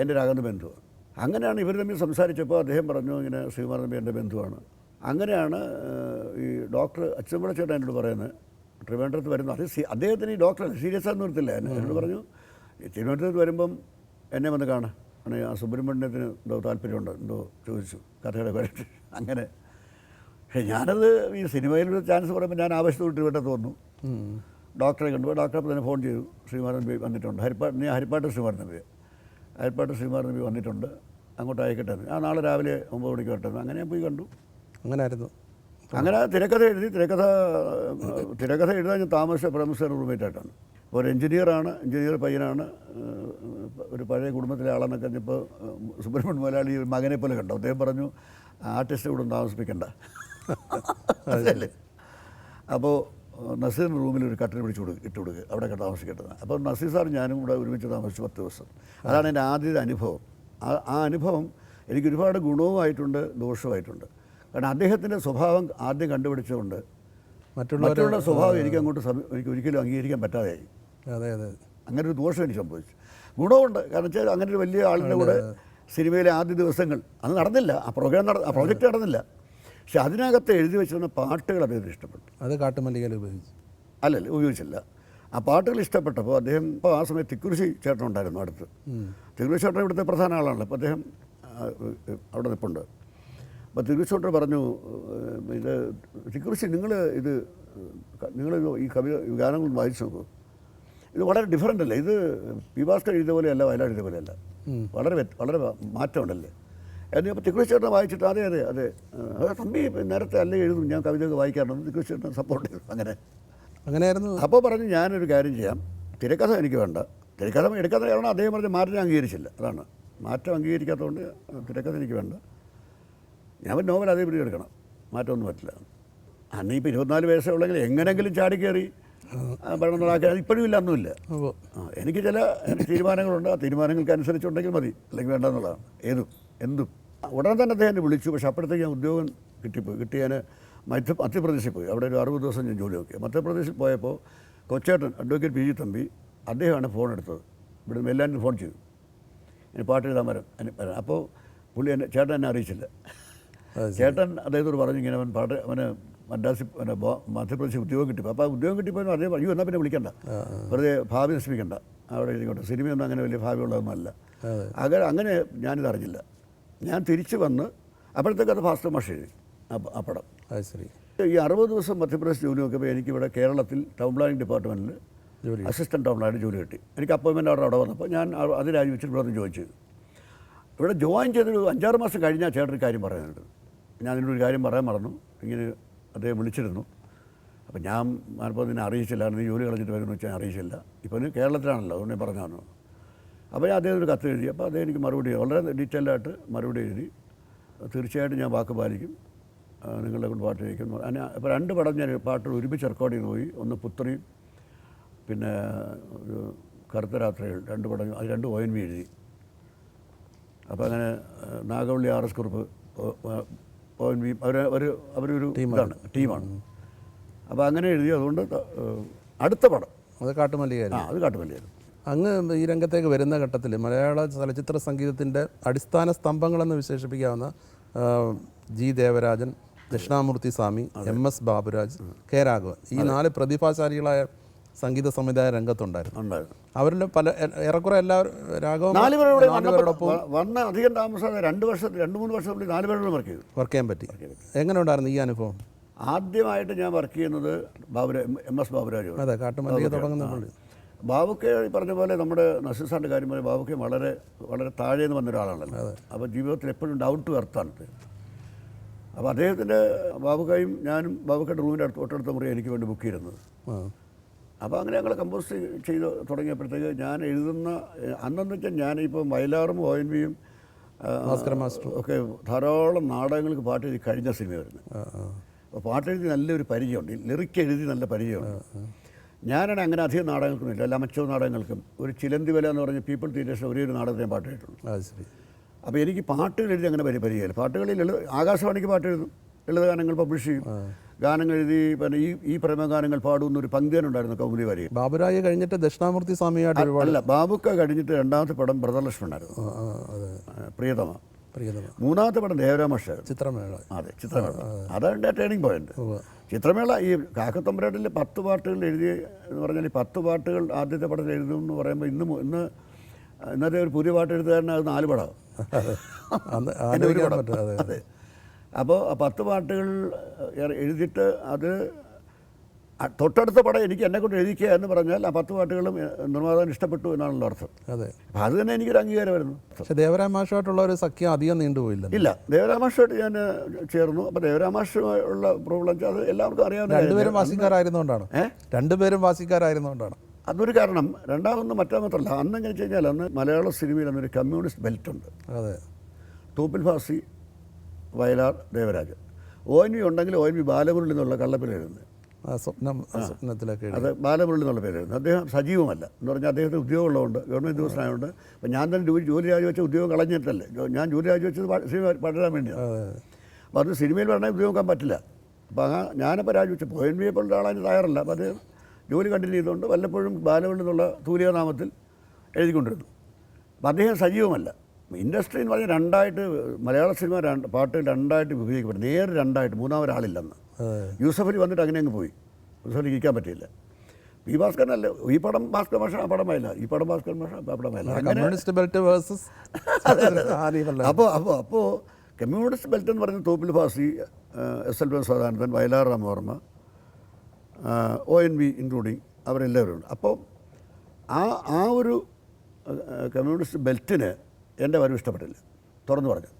എന്റെ ഒരു അകന്ന ബന്ധുവാണ്. അങ്ങനെയാണ് ഇവർ തമ്മിൽ സംസാരിച്ചപ്പോൾ അദ്ദേഹം പറഞ്ഞു ഇങ്ങനെ ശ്രീകുമാർ തമ്പി എന്റെ ബന്ധുവാണ്. അങ്ങനെയാണ് ഈ ഡോക്ടർ അച്ഛമ്പിള്ള ചേട്ടൻ എന്നോട് പറയുന്നത് ട്രിവാൻഡ്രത്ത് വരുന്നു. അത് അദ്ദേഹത്തിന് ഈ ഡോക്ടർ സീരിയസ് ആണെന്ന് നിർത്തില്ല എന്നെ എന്നോട് പറഞ്ഞു "ഈ തിരുവനന്തപുരത്ത് വരുമ്പം എന്നെ വന്ന് കാണാം ആ സുബ്രഹ്മണ്യത്തിന് എന്തോ താല്പര്യമുണ്ട്. എന്തോ ചോദിച്ചു കഥയുടെ കാര്യത്തിൽ. അങ്ങനെ. പക്ഷേ ഞാനത് ഈ സിനിമയിലൊരു ചാൻസ് പറയുമ്പോൾ ഞാൻ ആവശ്യത്തോട്ട് ട്രിവാൻഡ്രത്ത് വന്നു. ഡോക്ടറെ കണ്ടു. ഡോക്ടറെ അപ്പോൾ തന്നെ ഫോൺ ചെയ്തു. ശ്രീമാരൻ നമ്പി വന്നിട്ടുണ്ട്. ഹരിപ്പാട് ഞാൻ ഹരിപ്പാട്ട് ശ്രീമാരൻ നമ്പി ഹരിപ്പാട്ട് ശ്രീമാരൻ നമ്പി വന്നിട്ടുണ്ട്. അങ്ങോട്ട് അയക്കട്ടെ. ആ നാളെ രാവിലെ ഒമ്പത് മണിക്ക് വരട്ടെ അങ്ങനെ ഞാൻ പോയി കണ്ടു. അങ്ങനായിരുന്നു. അങ്ങനെ തിരക്കഥ എഴുതി തിരക്കഥ തിരക്കഥ എഴുതാൻ ഞാൻ താമസിച്ച പ്രേമസേന റൂംമേറ്റായിട്ടാണ്. ഒരു എഞ്ചിനീയറാണ് എഞ്ചിനീയർ പയ്യനാണ് ഒരു പഴയ കുടുംബത്തിലെ ആളെന്നൊക്കെ ഇപ്പോൾ സുബ്രഹ്മണ്യ ഒരു മകനെ പോലെ കണ്ടു. അദ്ദേഹം പറഞ്ഞു ആർട്ടിസ്റ്റ് കൂടെ താമസിപ്പിക്കണ്ട. അതല്ലേ? അപ്പോൾ നസീറിന്റെ റൂമിൽ ഒരു കട്ടിൽ പിടിച്ച് കൊടുക്കുക ഇട്ട് കൊടുക്കുക അവിടെ ഒക്കെ താമസിക്കേണ്ടത് അപ്പോൾ നസീർ സാർ ഞാനും കൂടെ ഒരുമിച്ച് താമസിച്ചു പത്ത് ദിവസം. അതാണ് എന്റെ ആദ്യത്തെ അനുഭവം. ആ ആ അനുഭവം എനിക്ക് ഒരുപാട് ഗുണവുമായിട്ടുണ്ട് ദോഷവുമായിട്ടുണ്ട്. കാരണം അദ്ദേഹത്തിന്റെ സ്വഭാവം ആദ്യം കണ്ടുപിടിച്ചുകൊണ്ട് മറ്റുള്ളവരുടെ മറ്റുള്ള സ്വഭാവം എനിക്ക് അങ്ങോട്ട് എനിക്ക് ഒരിക്കലും അംഗീകരിക്കാൻ പറ്റാതെയായി അതെ അതെ. അങ്ങനെ ഒരു ദോഷം എനിക്ക് സംഭവിച്ചു. ഗുണമുണ്ട്. കാരണം വെച്ചാൽ അങ്ങനെ ഒരു വലിയ ആളിന്റെ കൂടെ സിനിമയിലെ ആദ്യ ദിവസങ്ങൾ അത് നടന്നില്ല. ആ പ്രോഗ്രാം നട ആ പ്രോജക്റ്റ് നടന്നില്ല. പക്ഷെ അതിനകത്ത് എഴുതി വെച്ചിരുന്ന പാട്ടുകൾ അദ്ദേഹത്തിന് ഇഷ്ടപ്പെട്ടു. അത് കാട്ടുമല്ലികയിൽ ഉപയോഗിച്ചു. അല്ലല്ല ഉപയോഗിച്ചില്ല. ആ പാട്ടുകൾ ഇഷ്ടപ്പെട്ടപ്പോൾ അദ്ദേഹം ഇപ്പോൾ ആ സമയത്ത് തിക്കുറിശി ചേട്ടൻ ഉണ്ടായിരുന്നു അടുത്ത് തിക്കുറിശി ചേട്ടൻ ഇവിടുത്തെ പ്രധാന ആളാണല്ലോ. അപ്പോൾ അദ്ദേഹം അവിടെ നിൽപ്പുണ്ട്. അപ്പോൾ തിരുവിശോട്ടർ പറഞ്ഞു ഇത് തിക്കുറിശി നിങ്ങൾ ഇത് നിങ്ങൾ ഈ കവിത ഈ ഗാനങ്ങൾ വായിച്ചു നോക്കൂ. ഇത് വളരെ ഡിഫറെന്റ് അല്ലേ? ഇത് പി ഭാസ്കർ എഴുതിയ പോലെയല്ല വയലാട് എഴുതിയ പോലെയല്ല. വളരെ വളരെ മാറ്റമുണ്ടല്ലേ? എന്ന് അപ്പോൾ തിക്കുറിശി ചേട്ടൻ വായിച്ചിട്ട് അതെ അതെ അതെ. തമ്പി നേരത്തെ അല്ലേ എഴുതും ഞാൻ കവിതയൊക്കെ വായിക്കാറുണ്ട്. തിക്കുറിശി ചേട്ടൻ സപ്പോർട്ട് ചെയ്തു അങ്ങനെ. അങ്ങനെയായിരുന്നു. അപ്പോൾ പറഞ്ഞു ഞാനൊരു കാര്യം ചെയ്യാം. തിരക്കഥ എനിക്ക് വേണ്ട. തിരക്കഥ എടുക്കാത്ത കാരണം അദ്ദേഹം പറഞ്ഞ് മാറ്റം അംഗീകരിച്ചില്ല. അതാണ്. മാറ്റം അംഗീകരിക്കാത്തതുകൊണ്ട് തിരക്കഥ എനിക്ക് വേണ്ട. ഞാൻ ഒരു നോവൽ അതേപടി എടുക്കണം. മാറ്റമൊന്നും പറ്റില്ല. അന്ന് ഇപ്പോൾ ഇരുപത്തിനാല് വയസ്സേ ഉള്ളെങ്കിൽ എങ്ങനെങ്കിലും ചാടി കയറി അത് ഇപ്പോഴും ഇല്ല അന്നുമില്ല. ആ എനിക്ക് ചില തീരുമാനങ്ങളുണ്ട്. ആ തീരുമാനങ്ങൾക്ക് അനുസരിച്ചുണ്ടെങ്കിൽ മതി. അല്ലെങ്കിൽ വേണ്ട എന്നുള്ളതാണ്. ഏതും എന്തും. ഉടനെ തന്നെ അദ്ദേഹം എന്നെ വിളിച്ചു. പക്ഷെ അപ്പോഴത്തേക്ക് ഞാൻ ഉദ്യോഗം കിട്ടിപ്പോയി. കിട്ടി ഞാൻ മധ്യ മധ്യപ്രദേശിൽ പോയി. അവിടെ ഒരു അറുപത് ദിവസം ഞാൻ ജോലി നോക്കി. മധ്യപ്രദേശിൽ പോയപ്പോൾ കൊച്ചേട്ടൻ അഡ്വക്കേറ്റ് പി ജി തമ്പി അദ്ദേഹമാണ് ഫോൺ എടുത്തത്. ഇവിടെ എല്ലാവരും ഫോൺ ചെയ്തു. ഇനി പാട്ട് എഴുതാൻ വരാം വരാം. അപ്പോൾ പുള്ളി എന്നെ ചേട്ടൻ എന്നെ അറിയിച്ചില്ല. ചേട്ടൻ അദ്ദേഹത്തോട് പറഞ്ഞു ഇങ്ങനെ അവൻ പാട്ട് അവന് മദ്രാസിൽ പിന്നെ മധ്യപ്രദേശിൽ ഉദ്യോഗം കിട്ടി. അപ്പോൾ ആ ഉദ്യോഗം കിട്ടിയപ്പോൾ അറിയാൻ അയ്യോ എന്നാൽ പിന്നെ വിളിക്കണ്ട. വെറുതെ ഭാവി നശിപ്പിക്കണ്ട. അവിടെ എഴുതിക്കോട്ടെ. സിനിമയൊന്നും അങ്ങനെ വലിയ ഭാവി ഉള്ളതൊന്നുമല്ല. അങ്ങനെ അങ്ങനെ ഞാനിത് അറിഞ്ഞില്ല. ഞാൻ തിരിച്ചു വന്ന് അപ്പോഴത്തേക്ക് അത് ഫാസ്റ്റ് മാഷ് എഴുതി. ആ പടം. ശരി. ഈ അറുപത് ദിവസം മധ്യപ്രദേശ് ജോലി നോക്കിയപ്പോൾ എനിക്കിവിടെ കേരളത്തിൽ ടൗൺ പ്ലാനിംഗ് ഡിപ്പാർട്ട്മെന്റിൽ ജോലി അസിസ്റ്റന്റ് ടൗൺ പ്ലാനിൽ ജോലി കിട്ടി. എനിക്ക് അപ്പോയിൻമെന്റ് അവിടെ അവിടെ വന്നപ്പോൾ ഞാൻ അത് രാജിവെച്ചിട്ട് ഇവിടെ നിന്ന് ചോദിച്ചു ഇവിടെ ജോയിൻ ചെയ്തൊരു അഞ്ചാറ് മാസം കഴിഞ്ഞാൽ ചേട്ടൻ ഒരു കാര്യം പറയാനുണ്ട്. ഞാൻ അതിനൊരു കാര്യം പറയാൻ മറന്നു. ഇങ്ങനെ അദ്ദേഹം വിളിച്ചിരുന്നു. അപ്പം ഞാൻ ഞാനിപ്പോൾ നിന്നെ അറിയിച്ചില്ല. നീ ജോലി കളഞ്ഞിട്ട് വരുമെന്ന് വെച്ചാൽ അറിയിച്ചില്ല. ഇപ്പോൾ നീ കേരളത്തിലാണല്ലോ അതുകൊണ്ട് ഞാൻ പറഞ്ഞു അപ്പോൾ ഞാൻ അദ്ദേഹം ഒരു കത്ത് എഴുതി. അപ്പോൾ അദ്ദേഹം എനിക്ക് മറുപടി വളരെ ഡീറ്റെയിൽ ആയിട്ട് മറുപടി എഴുതി. തീർച്ചയായിട്ടും ഞാൻ വാക്ക് പാലിക്കും. നിങ്ങളെ കൊണ്ട് പാട്ട് കഴിക്കുന്നു അതിന് ഇപ്പോൾ രണ്ട് പടം ഞാൻ പാട്ടുകൾ ഒരുമിച്ച് റെക്കോർഡ് ചെയ്ത് പോയി. ഒന്ന് പുത്രിയും പിന്നെ ഒരു കറുത്ത രാത്രികൾ. രണ്ട് പടം അത് രണ്ട് ഒ എൻ വി എഴുതി. അപ്പോൾ അങ്ങനെ Nagavally R S Kurup O N അവർ അവർ അവരൊരു ഇതാണ് ടീമാണ്. അപ്പോൾ അങ്ങനെ എഴുതി. അതുകൊണ്ട് അടുത്ത പടം. അത് ആ അത് കാട്ടുമല്ലിയായിരുന്നു അങ്ങ് ഈ രംഗത്തേക്ക് വരുന്ന ഘട്ടത്തിൽ മലയാള ചലച്ചിത്ര സംഗീതത്തിന്റെ അടിസ്ഥാന സ്തംഭങ്ങളെന്ന് വിശേഷിപ്പിക്കാവുന്ന G Devarajan Dakshinamoorthy Swami M S Baburaj K Raghavan. ഈ നാല് പ്രതിഭാശാലികളായ സംഗീത സംവിധായ രംഗത്തുണ്ടായിരുന്നു. ഉണ്ടായിരുന്നു. അവരിൽ പല ഏറെക്കുറെ എല്ലാ രാഘവൻ നാല് പേരോടെ നാല് പേരോടൊപ്പം വന്ന അധികം താമസം രണ്ട് വർഷം രണ്ട് മൂന്ന് വർഷം കൂടി നാല് പേരോട് വർക്ക് ചെയ്തു. വർക്ക് ചെയ്യാൻ പറ്റി. എങ്ങനെ ഉണ്ടായിരുന്നു ഈ അനുഭവം? ആദ്യമായിട്ട് ഞാൻ വർക്ക് ചെയ്യുന്നത് ബാബുര എം എസ് ബാബുരാജ് അതെ കാട്ടുമല്ലിക തുടങ്ങുന്ന പുള്ളി. ബാബുക്കെ പറഞ്ഞ പോലെ നമ്മുടെ നസീർ സാറിന്റെ കാര്യം പോലെ ബാബുക്കെ വളരെ വളരെ താഴെ നിന്ന് വന്ന ഒരാളാണല്ലോ. അപ്പോൾ ജീവിതത്തിൽ എപ്പോഴും ഡൗട്ട് ടു അപ്പോൾ അദ്ദേഹത്തിന്റെ ബാബുക്കായും ഞാനും ബാബുക്കയുടെ റൂമിന്റെ അടുത്ത് തൊട്ടടുത്ത മുറി എനിക്ക് വേണ്ടി ബുക്ക് ചെയ്തിരുന്നത്. അപ്പോൾ അങ്ങനെ ഞങ്ങൾ കമ്പോസ് ചെയ്ത് തുടങ്ങിയപ്പോഴത്തേക്ക് ഞാൻ എഴുതുന്ന അന്നെന്ന് വെച്ചാൽ ഞാനിപ്പം വയലാറും ഒ എൻ വിയും ഭാസ്കര മാസ്റ്റർ ഒക്കെ ധാരാളം നാടകങ്ങൾക്ക് പാട്ട് എഴുതി കഴിഞ്ഞ സിനിമ വരുന്നത് അപ്പോൾ പാട്ട് പാട്ടെഴുതി നല്ലൊരു പരിചയമുണ്ട്. ലിറിക്ക് എഴുതി നല്ല പരിചയമുണ്ട്. ഞാനാണ് അങ്ങനെ അധികം നാടകങ്ങൾക്കൊന്നുമില്ല ഇല്ല. മറ്റോ നാടകങ്ങൾക്കും ഒരു ചിലന്തി വില എന്ന് പറഞ്ഞ പീപ്പിൾ തിയേറ്റേഴ്സിൽ ഒരേ ഒരു നാടകത്തെ പാട്ട് കേട്ടുള്ളൂ അപ്പോൾ എനിക്ക് പാട്ടുകൾ എഴുതി അങ്ങനെ പരി പരിചയമില്ല. പാട്ടുകളിൽ ആകാശവാണിക്ക് പാട്ട് എഴുതും. ലളിതഗാനങ്ങൾ പബ്ലിഷ് ചെയ്യും. ഗാനങ്ങൾ എഴുതി പിന്നെ ഈ ഈ പ്രേമഗാനങ്ങൾ പാടുന്ന ഒരു പങ്ക്തിയനുണ്ടായിരുന്നു കൗമുദി വാര്യ ബാബുരായ കഴിഞ്ഞിട്ട് ദക്ഷിണാമൂർത്തി സ്വാമിയായിട്ട് അല്ല ബാബുക്ക കഴിഞ്ഞിട്ട് രണ്ടാമത്തെ പടം ബ്രദർ ലക്ഷ്മണായിരുന്നു ആ, ആ, അതെ. ആ, പ്രിയതമ. പ്രിയതമ. മൂന്നാമത്തെ പടം ദേവരാമഷ ചിത്രമേള. അതെ ചിത്രമേള. അതാണ് എന്റെ ടേണിംഗ് പോയിന്റ് ചിത്രമേള ഈ കാക്കത്തമ്പരാട്ടിൽ പത്ത് പാട്ടുകൾ എഴുതി എന്ന് പറഞ്ഞാൽ ഈ പത്ത് പാട്ടുകൾ ആദ്യത്തെ പടത്തിൽ എഴുതും എന്ന് പറയുമ്പോൾ ഇന്ന് ഇന്ന് ഇന്നത്തെ ഒരു പുതിയ പാട്ട് എഴുതുകാരനെ അത് നാല് പടം. പടം. അതെ. അതെ. അപ്പോൾ പത്ത് പാട്ടുകൾ എഴുതിയിട്ട് അത് തൊട്ടടുത്ത പടം എനിക്ക് എന്നെ കൊണ്ട് എഴുതിക്കുക എന്ന് പറഞ്ഞാൽ ആ പത്ത് പാട്ടുകളും നിർമ്മാതാവിന് ഇഷ്ടപ്പെട്ടു എന്നാണല്ലോ അർത്ഥം. അതെ. അപ്പോൾ അത് തന്നെ എനിക്കൊരു അംഗീകാരമായിരുന്നു. പക്ഷേ ദേവരാമാഷുമായിട്ടുള്ള ഒരു സഖ്യം അധികം നീണ്ടുപോയില്ല. ഇല്ല ദേവരാമാഷുമായിട്ട് ഞാൻ ചേർന്നു. അപ്പോൾ ദേവരാമാഷുമായുള്ള പ്രോബ്ലം അത് എല്ലാവർക്കും അറിയാവുന്ന രണ്ടുപേരും. വാസിക്കാരായിരുന്നുകൊണ്ടാണ്? രണ്ടുപേരും വാസിക്കാരായിരുന്നുകൊണ്ടാണ്. അതൊരു കാരണം. രണ്ടാമതൊന്നും മറ്റാമത്തല്ല അന്ന് എങ്ങനെ വെച്ച് കഴിഞ്ഞാൽ അന്ന് മലയാള സിനിമയിൽ അന്നൊരു കമ്മ്യൂണിസ്റ്റ് ബെൽറ്റ് ഉണ്ട്. അതെ. Thoppil Bhasi Vayalar Devarajan. O N V ഉണ്ടെങ്കിൽ ഒ എൻ വി ബാലമുരളി എന്നുള്ള കള്ളപ്പേര് ആ സ്വപ്നം സ്വപ്നത്തിലൊക്കെ അത് ബാലമുരളി എന്നുള്ള പേരായിരുന്നു അദ്ദേഹം സജീവമല്ല. എന്ന് പറഞ്ഞാൽ അദ്ദേഹത്തിന് ഉദ്യോഗമുള്ളതുകൊണ്ട് ഗവൺമെന്റ് ഉദ്യോഗസ്ഥനായതുകൊണ്ട് അപ്പം ഞാൻ തന്നെ ജോലി ജോലി രാജിവെച്ച ഉദ്യോഗം കളഞ്ഞിട്ടല്ലേ? ഞാൻ ജോലി രാജിവെച്ചത് സിനിമ പഠിക്കാൻ വേണ്ടിയാണ് അപ്പം അപ്പോൾ അത് സിനിമയിൽ പറഞ്ഞാൽ ഉദ്യോഗം പറ്റില്ല. അപ്പോൾ ആ ഞാനപ്പോൾ രാജിവെച്ചു. എൻ വി പോലുള്ള ആളതിന് തയ്യാറല്ല. അപ്പോൾ അത് ജോലി കണ്ടിന്യൂ ചെയ്തുകൊണ്ട് വല്ലപ്പോഴും ബാലമുരളി എന്നുള്ള തൂലികനാമത്തിൽ എഴുതിക്കൊണ്ടിരുന്നു. അപ്പം അദ്ദേഹം സജീവമല്ല. ഇൻഡസ്ട്രി എന്ന് പറഞ്ഞാൽ രണ്ടായിട്ട് മലയാള സിനിമ രണ്ട് പാട്ട് രണ്ടായിട്ട് വിഭജിക്കപ്പെടും നേരെ രണ്ടായിട്ട് മൂന്നാമൊരാളില്ലെന്ന്. യൂസഫ് അലി വന്നിട്ട് അങ്ങനെ അങ്ങ് പോയി. യൂസഫലി ഇരിക്കാൻ പറ്റിയില്ല. ഈ ഭാസ്കരനല്ല ഈ പടം ഭാസ്കർ മാഷ ആ പടമായില്ല ഈ പടം ഭാസ്കർ മാഷ ആ പടമായില്ല അപ്പോൾ അപ്പോൾ അപ്പോൾ കമ്മ്യൂണിസ്റ്റ് ബെൽറ്റ് എന്ന് പറഞ്ഞ Thoppil Bhasi S L B Sadanandan Vayalar Ramavarma O N V including അവരെല്ലാവരും ഉണ്ട്. അപ്പോൾ ആ ആ ഒരു കമ്മ്യൂണിസ്റ്റ് ബെൽറ്റിന് എന്റെ വരവ് ഇഷ്ടപ്പെട്ടില്ല. തുറന്നു പറഞ്ഞു.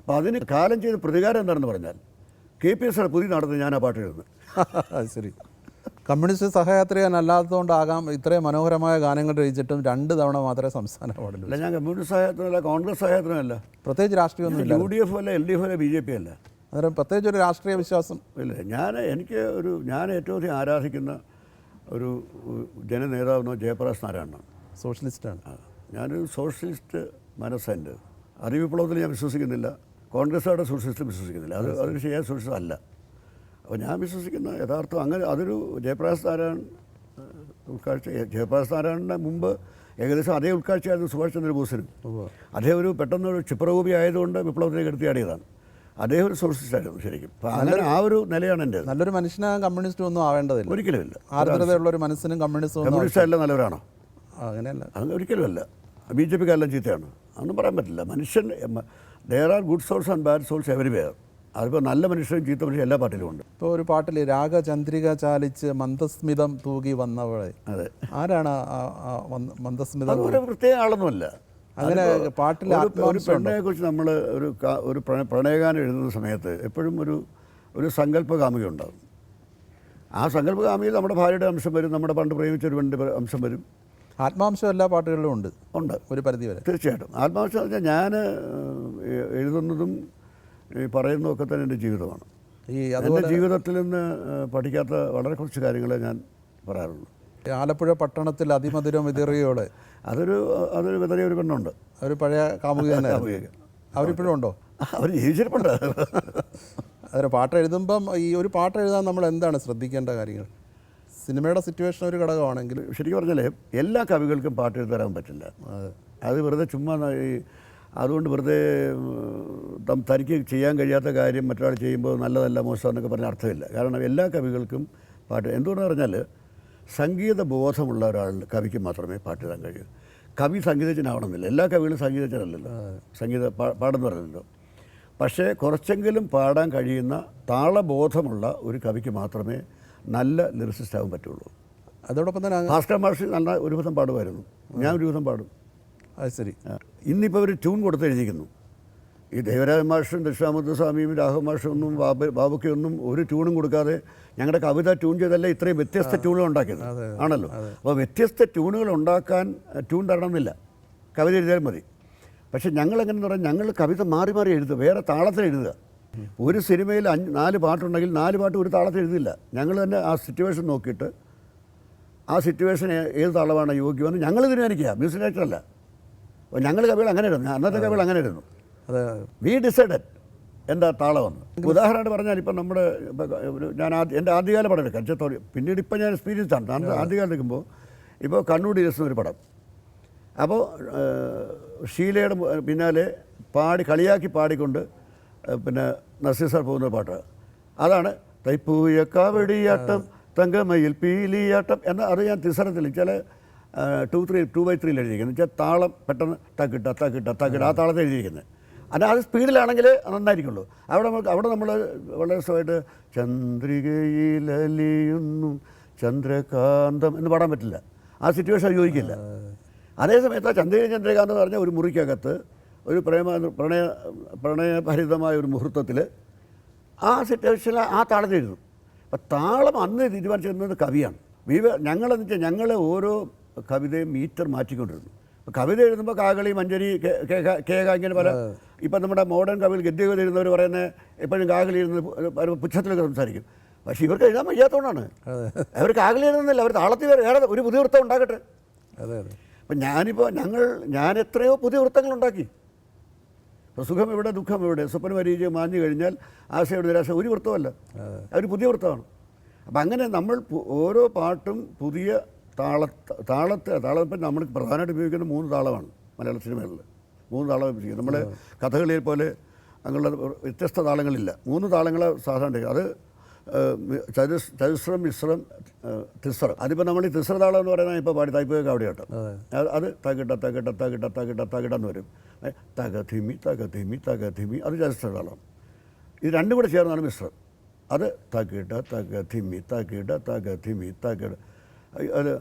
അപ്പം അതിന് കാലം ചെയ്ത പ്രതികാരം എന്താണെന്ന് പറഞ്ഞാൽ കെ പി എസ് പുതിയ നടന്ന് ഞാൻ ആ പാട്ട് എഴുതുന്നത് ശരി. കമ്മ്യൂണിസ്റ്റ് സഹയാത്രികൻ അല്ലാത്തതുകൊണ്ടാകാം ഇത്രയും മനോഹരമായ ഗാനങ്ങൾ രചിച്ചിട്ടും രണ്ട് തവണ മാത്രമേ സംസ്ഥാന പാടില്ല അല്ല ഞാൻ കമ്മ്യൂണിസ്റ്റ് സഹായത്തിനല്ല കോൺഗ്രസ് സഹായത്തിനല്ല പ്രത്യേകിച്ച് രാഷ്ട്രീയമൊന്നുമില്ല യു ഡി എഫ് അല്ല എൽ ഡി എഫ് അല്ല ബി ജെ പി അല്ല. അന്നേരം പ്രത്യേകിച്ച് ഒരു രാഷ്ട്രീയ വിശ്വാസം. ഇല്ല ഞാൻ എനിക്ക് ഒരു ഞാൻ ഏറ്റവും അധികം ആരാധിക്കുന്ന ഒരു ജനനേതാവെന്നോ ജയപ്രകാശ് നാരായണനാണ്. സോഷ്യലിസ്റ്റാണ്. ഞാനൊരു സോഷ്യലിസ്റ്റ് മനസ്സെന്റെ. അറിവിപ്ലവത്തിൽ ഞാൻ വിശ്വസിക്കുന്നില്ല. കോൺഗ്രസ്സുകാരുടെ സോഷ്യലിസ്റ്റ് വിശ്വസിക്കുന്നില്ല. അത് അതൊരു ശരിയായ സോഷ്യലിസ്റ്റ് അല്ല. അപ്പോൾ ഞാൻ വിശ്വസിക്കുന്ന യഥാർത്ഥം അങ്ങനെ അതൊരു ജയപ്രകാശ് നാരായണൻ ഏഹ്, ഉൾക്കാഴ്ച. ജയപ്രകാശ് നാരായണന്റെ മുമ്പ് ഏകദേശം അതേ ഉൾക്കാഴ്ചയായിരുന്നു സുഭാഷ് ചന്ദ്രബോസിനും. അദ്ദേഹം ഒരു പെട്ടെന്ന് ഒരു ക്ഷിപ്രകോപി ആയതുകൊണ്ട് വിപ്ലവത്തിലേക്ക് എടുത്തിയാടിയതാണ് അദ്ദേഹം ഒരു സോഷ്യലിസ്റ്റായിരുന്നു ശരിക്കും. അങ്ങനെ ആ ഒരു നിലയാണ് എന്റെ നല്ലൊരു മനുഷ്യനാകാൻ കമ്മ്യൂണിസ്റ്റ് ഒന്നും ആവേണ്ടതില്ല. ഒരിക്കലുമില്ല. ആർദ്രതയുള്ള ഒരു മനസ്സിനും കമ്മ്യൂണിസ്റ്റ് കമ്മ്യൂണിസ്റ്റ് അല്ല നല്ലവരാണോ? അങ്ങനെയല്ല. അത് ഒരിക്കലുമല്ല. ബി ജെ പിക്കാരെല്ലാം ചീത്തയാണ്. അതൊന്നും പറയാൻ പറ്റില്ല. മനുഷ്യൻ there are good souls and bad souls everywhere അതിപ്പോൾ നല്ല മനുഷ്യരും ചീത്ത മനുഷ്യരും എല്ലാ പാട്ടിലും ഉണ്ട്. ഇപ്പോൾ ഒരു പാട്ടിൽ രാഗചന്ദ്രിക ചാലിച്ച് മന്ദസ്മിതം തൂകി വന്നവളെ. അതെ. ആരാണ് മന്ദസ്മിതം? ഒരു പ്രത്യേക ആളൊന്നുമല്ല. അങ്ങനെ പാട്ടിൽ ഒരു- കുറിച്ച് നമ്മൾ ഒരു ഒരു പ്രണ- പ്രണയഗാനം എഴുതുന്ന സമയത്ത് എപ്പോഴും ഒരു ഒരു സങ്കല്പകാമിക ഉണ്ടാകും ആ സങ്കല്പകാമിയിൽ നമ്മുടെ ഭാര്യയുടെ അംശം വരും നമ്മുടെ പണ്ട് പ്രേമിച്ച ഒരു പെണ്ണിന്റെ അംശം വരും. ആത്മാംശം എല്ലാ പാട്ടുകളിലും ഉണ്ട്. ഉണ്ട്. ഒരു പരിധി വരെ. തീർച്ചയായിട്ടും. ആത്മാംശം എന്ന് വെച്ചാൽ ഞാൻ എഴുതുന്നതും ഈ പറയുന്നതും ഒക്കെ തന്നെ എന്റെ ജീവിതമാണ്. ഈ എന്റെ അതുപോലെ ജീവിതത്തിൽ നിന്ന് പഠിക്കാത്ത വളരെ കുറച്ച് കാര്യങ്ങളെ ഞാൻ പറയാറുള്ളൂ. ആലപ്പുഴ പട്ടണത്തിൽ അതിമധുരം വിതറിയോടെ. അതൊരു അതൊരു വിതറിയ ഒരു പെണ്ണുണ്ട്. ഒരു പഴയ കാമുക അവരിപ്പോഴും ഉണ്ടോ? അവർ ജീവിച്ചിരിപ്പുണ്ട്. അതൊരു പാട്ട് എഴുതുമ്പം ഈ ഒരു പാട്ട് എഴുതാൻ നമ്മൾ എന്താണ് ശ്രദ്ധിക്കേണ്ട കാര്യങ്ങൾ? സിനിമയുടെ സിറ്റുവേഷൻ ഒരു ഘടകമാണെങ്കിൽ ശരിക്കും പറഞ്ഞാൽ എല്ലാ കവികൾക്കും പാട്ട് എഴുതി തരാൻ പറ്റില്ല. അത്. വെറുതെ ചുമ്മാ ഈ അതുകൊണ്ട് വെറുതെ തനിക്ക് ചെയ്യാൻ കഴിയാത്ത കാര്യം മറ്റൊരാൾ ചെയ്യുമ്പോൾ നല്ലതല്ല മോശം എന്നൊക്കെ പറഞ്ഞ അർത്ഥമില്ല. കാരണം എല്ലാ കവികൾക്കും പാട്ട് എന്തുകൊണ്ടെന്ന് പറഞ്ഞാൽ സംഗീത ബോധമുള്ള ഒരാൾ കവിക്ക് മാത്രമേ പാട്ട് എഴുതാൻ കഴിയൂ. കവി സംഗീതജ്ഞനാവണമെന്നില്ല. എല്ലാ കവികളും സംഗീതജ്ഞനല്ലല്ലോ. സംഗീത പാ- പാടെന്ന് പറയുന്നല്ലോ പക്ഷേ കുറച്ചെങ്കിലും പാടാൻ കഴിയുന്ന താളബോധമുള്ള ഒരു കവിക്ക് മാത്രമേ നല്ല ലിറിസിസ്റ്റ് ആകാൻ പറ്റുള്ളൂ. അതോടൊപ്പം തന്നെ ഭാസ്കർ മാഷ് നല്ല ഒരു ദിവസം പാടുമായിരുന്നു. ഞാൻ ഒരു ദിവസം പാടും. അത് ശരി. ഇന്നിപ്പോൾ ഒരു ട്യൂൺ കൊടുത്ത് എഴുതിയിരിക്കുന്നു. ഈ ദേവരാജ മാഷും ദക്ഷിണാമൂർത്തി സ്വാമിയും രാഘവ മാഷും ഒന്നും ബാബ ബാബുക്കൊന്നും ഒരു ട്യൂണും കൊടുക്കാതെ ഞങ്ങളുടെ കവിത ട്യൂൺ ചെയ്തല്ല ഇത്രയും വ്യത്യസ്ത ട്യൂണുകൾ ഉണ്ടാക്കിയത്? ആണല്ലോ. അപ്പോൾ വ്യത്യസ്ത ട്യൂണുകൾ ഉണ്ടാക്കാൻ ട്യൂൺ തരണമെന്നില്ല. കവിത എഴുതിയാൽ മതി. പക്ഷേ ഞങ്ങൾ എങ്ങനെയെന്ന് പറഞ്ഞാൽ ഞങ്ങൾ കവിത മാറി മാറി എഴുതുക വേറെ താളത്തിൽ എഴുതുക. ഒരു സിനിമയിൽ അഞ്ച് നാല് പാട്ടുണ്ടെങ്കിൽ നാല് പാട്ട് ഒരു താളത്തിൽ എഴുതില്ല. ഞങ്ങൾ തന്നെ ആ സിറ്റുവേഷൻ നോക്കിയിട്ട് ആ സിറ്റുവേഷൻ ഏത് താളമാണ് യോഗ്യമെന്ന് ഞങ്ങൾ തീരുമാനിക്കുക. മ്യൂസിക് ഡയറക്ടറല്ല അപ്പോൾ ഞങ്ങൾ കവികൾ അങ്ങനെ ഇരുന്നു അന്നത്തെ കവികൾ അങ്ങനെ ഇരുന്നു അത്. വി ഡിസൈഡഡ് എന്താ താളമെന്ന്. ഉദാഹരണമായിട്ട് പറഞ്ഞാൽ ഇപ്പം നമ്മുടെ ഞാൻ ആദ്യ എന്റെ ആദ്യകാല പടം എടുക്കാം. ചെത്തോടി പിന്നീട് ഇപ്പം ഞാൻ എക്സ്പീരിയൻസ് ആണ്. ഞാൻ ആദ്യകാലം എടുക്കുമ്പോൾ ഇപ്പോൾ കണ്ണൂർ ഡീലസ് ഒരു പടം. അപ്പോൾ ഷീലയുടെ പിന്നാലെ പാടി കളിയാക്കി പാടിക്കൊണ്ട് പിന്നെ നസീർ സാർ പോകുന്ന പാട്ട്. അതാണ് തൈപ്പൂയ കാവടിയാട്ടം തങ്കമയിൽ പീലിയാട്ടം എന്ന അത് ഞാൻ തിസറത്തിൽ ചില ടു ത്രീ ടു ബൈ ത്രീയിൽ എഴുതിയിരിക്കുന്നത്. വെച്ചാൽ താളം പെട്ടെന്ന് തക്കിട്ട തക്കിട്ട തക്കിട്ട ആ താളത്തിൽ എഴുതിയിരിക്കുന്നത്. അത് അത് സ്പീഡിലാണെങ്കിൽ നന്നായിരിക്കുള്ളൂ. അവിടെ നമുക്ക് അവിടെ നമ്മൾ വളരെ സുഖമായിട്ട് ചന്ദ്രികയിലലിയുന്നു ചന്ദ്രകാന്തം എന്ന് പാടാൻ പറ്റില്ല. ആ സിറ്റുവേഷൻ യോജിക്കില്ല. അതേ സമയത്ത് ആ ചന്ദ്രിക ചന്ദ്രകാന്തം എന്ന് പറഞ്ഞാൽ ഒരു മുറിക്കകത്ത് ഒരു പ്രേമ പ്രണയ പ്രണയഭരിതമായ ഒരു മുഹൂർത്തത്തിൽ ആ സിറ്റുവേഷനിൽ ആ താളത്തിൽ എഴുതും അപ്പം താളം അന്ന് തീരുമാനിച്ചിരുന്നത് കവിയാണ്. വിവ ഞങ്ങളെന്ന് വെച്ചാൽ ഞങ്ങൾ ഓരോ കവിതയും മീറ്റർ മാറ്റിക്കൊണ്ടിരുന്നു. അപ്പോൾ കവിത എഴുതുമ്പോൾ കാകളി മഞ്ചരി കേ- കേ- കേക ഇങ്ങനെ പല ഇപ്പം നമ്മുടെ മോഡേൺ കവികൾ ഗദ്യകവിത എഴുതുന്നവർ പറയുന്നത് എപ്പോഴും കാകളി പു- പുച്ഛത്തിലൊക്കെ സംസാരിക്കും. പക്ഷേ ഇവർക്ക് എഴുതാൻ വയ്യാത്തതുകൊണ്ടാണ് അവർ കാകളി എഴുതുന്നില്ല അവർ താളത്തിൽ വരെ വേറെ ഒരു പുതിയ വൃത്തം ഉണ്ടാക്കട്ടെ. അതെ അതെ. അപ്പം ഞാനിപ്പോൾ ഞങ്ങൾ ഞാൻ എത്രയോ പുതിയ വൃത്തങ്ങൾ ഉണ്ടാക്കി. അപ്പോൾ സുഖം എവിടെ ദുഃഖം എവിടെ? സ്വപ്നം പരീക്ഷ മാഞ്ഞു കഴിഞ്ഞാൽ ആശയുടെ നിരാശ ഒരു വൃത്തമല്ല. അതൊരു പുതിയ വൃത്തമാണ്. അപ്പം അങ്ങനെ നമ്മൾ ഓരോ പാട്ടും പുതിയ താള താളത്തെ താളം ഇപ്പം നമ്മൾ പ്രധാനമായിട്ട് ഉപയോഗിക്കുന്ന മൂന്ന് താളമാണ് മലയാള സിനിമകളിൽ. മൂന്ന് താളം ഉപയോഗിക്കുന്നത് നമ്മൾ കഥകളിയെ പോലെ അങ്ങനെയുള്ള വ്യത്യസ്ത താളങ്ങളില്ല. മൂന്ന് താളങ്ങളെ സാധാരണ അത് ചതുസ് ചതുസ്രം മിശ്രം തിസ്രം അതിപ്പോൾ നമ്മൾ ഈ തിസ്ര താളം എന്ന് പറയുന്നത് ഇപ്പോൾ പാടി തൈപ്പൊക്കെ അവിടെ കേട്ടോ അത് തകിട്ട തകിട്ട തകിട്ട തകിട്ട തകിടെന്ന് വരും. തക തിമി തക തിമി തക തിമി അത് ചതുസ്രതാളം ഇത് രണ്ടും കൂടെ ചേർന്നാണ് മിശ്രം. അത് തകിട തകധിമി തകിട തകധിമി തകിട. അത്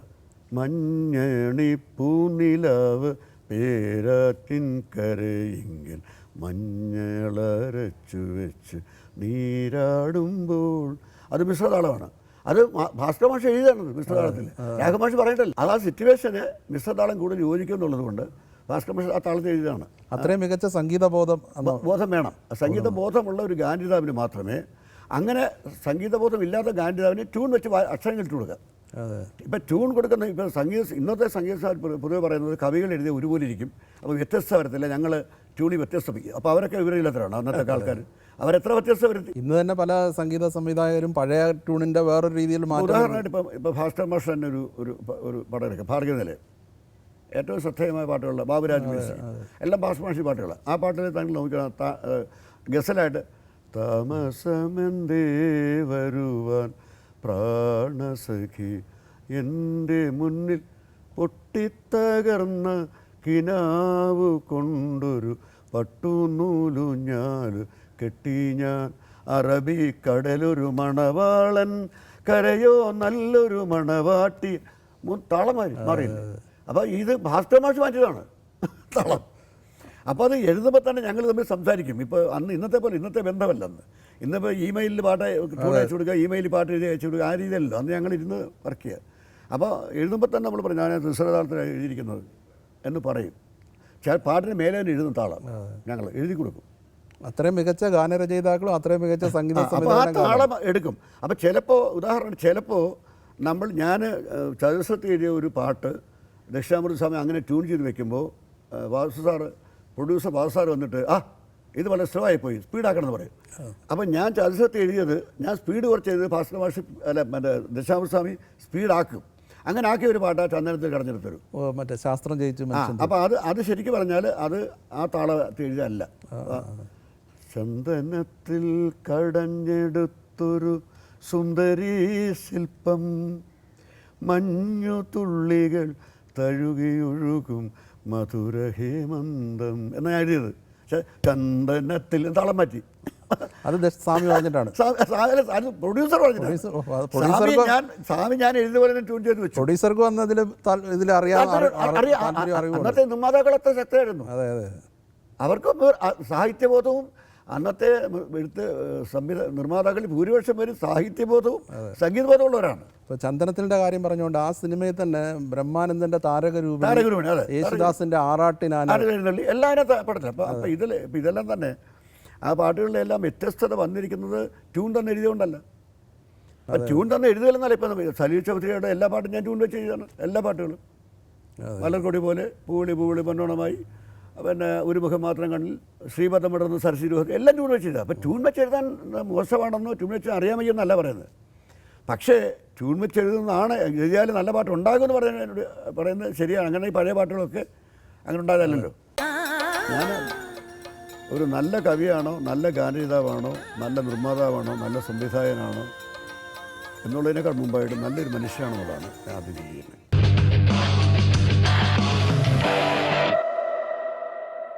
മഞ്ഞണി പൂനിലാവ് പേരാറ്റിൻ കരയെങ്കിൽ മഞ്ഞളരച്ചു വെച്ച് നീരാടുമ്പോൾ. അത് മിശ്രതാളമാണ്. അത് മാ- ഭാസ്കര മാഷ് എഴുതിയാണ് മിശ്രതാളത്തിൽ. രാഘമാഷ് പറയണ്ടല്ലോ. അത് ആ സിറ്റുവേഷന് മിശ്രതാളം കൂടുതൽ യോജിക്കും എന്നുള്ളത് കൊണ്ട് ഭാസ്കര മാഷ് ആ താളത്തിൽ എഴുതിയതാണ്. അത്രയും മികച്ച സംഗീത ബോധം ബോധം വേണം. സംഗീത ബോധമുള്ള ഒരു ഗാന്ധിതാവിന് മാത്രമേ അങ്ങനെ സംഗീത ബോധം ഇല്ലാത്ത ഗാന്ധിതാവിന് ട്യൂൺ വെച്ച് അക്ഷരം അക്ഷരങ്ങൾ ഇട്ട് കൊടുക്കുക. ഇപ്പം ട്യൂൺ കൊടുക്കുന്ന ഇപ്പം സംഗീത ഇന്നത്തെ സംഗീത പൊതുവെ പറയുന്നത് കവികൾ എഴുതിയ ഒരുപോലെ ഇരിക്കും. അപ്പോൾ വ്യത്യസ്ത വരത്തില്ല. ഞങ്ങൾ ട്യൂണിൽ വ്യത്യസ്ത അപ്പോൾ അവരൊക്കെ വിവരമില്ലാത്തവരാണ് അന്നത്തെ ആൾക്കാർ അവരെത്ര വ്യത്യസ്ത വരുത്തി? ഇന്ന് തന്നെ പല സംഗീത സംവിധായകരും പഴയ ട്യൂണിന്റെ വേറൊരു രീതിയിൽ ഉദാഹരണമായിട്ട് ഇപ്പം ഇപ്പോൾ ഭാസ്കർ മാഷ് തന്നെ ഒരു ഒരു ഒരു പടം എടുക്കുക. ഭാർഗവനിലെ ഏറ്റവും ശ്രദ്ധേയമായ പാട്ടുള്ള ബാബുരാജ് മിശ്രി എല്ലാം ഭാസ്കർ മാഷി പാട്ടുകളാണ്. ആ പാട്ടിൽ താങ്കൾ ഏഹ് ഗസലായിട്ട് താമസമെന്തേ വരുവാൻ പ്രാണസഖി എന്റെ മുന്നിൽ പൊട്ടിത്തകർന്ന കിനാവ് കൊണ്ടൊരു പട്ടുനൂലു ഞാൻ കെട്ടി ഞാൻ. അറബിക്കടലൊരു മണവാളൻ കരയോ നല്ലൊരു മണവാട്ടി. താളം മാറി മാറിയില്ലേ അപ്പോൾ ഇത് ഭാസ്കർ മാഷ് മാറ്റിയതാണ്. താളം. അപ്പോൾ അത് എഴുതുമ്പോൾ തന്നെ ഞങ്ങൾ തമ്മിൽ സംസാരിക്കും. ഇപ്പോൾ അന്ന് ഇന്നത്തെ പോലെ ഇന്നത്തെ ബന്ധമല്ല അന്ന് ഇന്നിപ്പോൾ ഇമെയിലിൽ പാട്ട് ടൂൺ അയച്ചു കൊടുക്കുക ഇമെയിലിൽ പാട്ട് എഴുതി അയച്ചു കൊടുക്കുക ആ രീതിയല്ലോ അന്ന് ഞങ്ങൾ ഇരുന്ന് വർക്ക് ചെയ്യുക. അപ്പോൾ എഴുതുമ്പോൾ തന്നെ നമ്മൾ പറഞ്ഞു ഞാൻ നിസ്സരതാളത്തിൽ എഴുതിയിരിക്കുന്നത്. എന്ന് പറയും. ചില പാട്ടിന് മേലെ തന്നെ എഴുതുന്ന താളം. ഞങ്ങൾ എഴുതി കൊടുക്കും. അത്രയും മികച്ച ഗാനരചയിതാക്കളും അത്രയും മികച്ച സംഗീത താളം എടുക്കും. അപ്പോൾ ചിലപ്പോൾ ഉദാഹരണം ചിലപ്പോൾ നമ്മൾ ഞാൻ ചതുസത്തി എഴുതിയ ഒരു പാട്ട് ദക്ഷിണാമൃത സ്വാമി അങ്ങനെ ട്യൂൺ ചെയ്ത് വെക്കുമ്പോൾ Vasu sir producer Vasu sir വന്നിട്ട് ആ ഇത് വളരെ സ്ലോ ആയിപ്പോയി സ്പീഡാക്കണം എന്ന് പറയും അപ്പം ഞാൻ ചതുസത്തി എഴുതിയത് ഞാൻ സ്പീഡ് കുറച്ച് ചെയ്ത് ഭാസ്കര മാഷി അല്ല മറ്റേ ദക്ഷിണാമൃത സ്വാമി സ്പീഡാക്കും. അങ്ങനെ ആക്കിയ ഒരു പാട്ടാണ് ചന്ദനത്തിൽ കടഞ്ഞെടുത്തൊരു ഓ, മറ്റേ ശാസ്ത്രം ജയിച്ചു അപ്പോൾ അത് അത് ശരിക്കും പറഞ്ഞാൽ അത് ആ താളത്തിൽ എഴുതല്ല ചന്ദനത്തിൽ കടഞ്ഞെടുത്തൊരു സുന്ദരി ശില്പം മഞ്ഞു തുള്ളികൾ തഴുകിയൊഴുകും മധുര ഹേമന്തം എന്നാ ഞാൻ എഴുതിയത്. പക്ഷേ ചന്ദനത്തിൽ താളം മാറ്റി. അത് സ്വാമി പറഞ്ഞിട്ടാണ്. പ്രൊഡ്യൂസർ ഞാൻ സ്വാമി ഞാൻ എഴുതിയ പോലെ ട്യൂൺ ചെയ്ത് വെച്ചു. പ്രൊഡ്യൂസർക്ക് വന്ന് ഇതിൽ ഇതിൽ അറിയാം അന്നത്തെ ശക്തരായിരുന്നു അതെ അതെ. അവർക്ക് സാഹിത്യബോധവും അന്നത്തെ എഴുത്ത് സംവിധ നിർമ്മാതാക്കളിൽ ഭൂരിപക്ഷം പേര് സാഹിത്യബോധവും സംഗീതബോധമുള്ളവരാണ്. ഇപ്പൊ ചന്ദനത്തിന്റെ കാര്യം പറഞ്ഞുകൊണ്ട് ആ സിനിമയിൽ തന്നെ ബ്രഹ്മാനന്ദന്റെ താരകരൂപ യേശുദാസിന്റെ ആറാട്ടിനാണ് യേശുദാസിന്റെ ആറാട്ടിനാന. ആര് എഴുന്നള്ളി എല്ലാം അതിനകത്ത് പെടത്തില്ല അപ്പോൾ അപ്പോൾ ഇതിൽ ഇപ്പോൾ ഇതെല്ലാം തന്നെ ആ പാട്ടുകളിലെല്ലാം വ്യത്യസ്തത വന്നിരിക്കുന്നത് ട്യൂൺ തന്നെ എഴുതിയോണ്ടല്ല ആ ട്യൂൺ തന്നെ എഴുതുകയല്ലെന്നല്ല ഇപ്പം സലീൽ ചൗധരിയുടെ എല്ലാ പാട്ടും ഞാൻ ട്യൂൺ വെച്ച് എഴുതാണ് എല്ലാ പാട്ടുകളും. മലർക്കൊടി പോലെ പൂവിളി പൂവിളി പൊന്നോണമായി പിന്നെ ഒരു മുഖം മാത്രം കണ്ണിൽ ശ്രീപദം വിടർന്ന് സരസ്വതി എല്ലാം ട്യൂൺ വെച്ച് എഴുതാം അപ്പോൾ ട്യൂൺ വെച്ച് എഴുതാൻ മോശമാണെന്നോ ട്യൂൺ വെച്ച് അറിയാൻ വയ്യെന്നല്ല പറയുന്നത്. പക്ഷേ ട്യൂൺ വെച്ച് എഴുതുന്നതാണ് എഴുതിയാൽ നല്ല പാട്ട് ഉണ്ടാകുമെന്ന് പറയുന്നത് പറയുന്നത് ശരിയാണ്. അങ്ങനെ ഈ പഴയ പാട്ടുകളൊക്കെ അങ്ങനെ ഉണ്ടായതല്ലല്ലോ. ഞാൻ ഒരു നല്ല കവിയാണോ നല്ല ഗാനരചിതാവാണോ നല്ല നിർമ്മാതാവാണോ നല്ല സംവിധായകനാണോ എന്നുള്ളതിനേക്കാൾ മുമ്പായിട്ട് നല്ലൊരു മനുഷ്യനാണോ ഞാൻ ആദ്യം ചെയ്യുന്നത്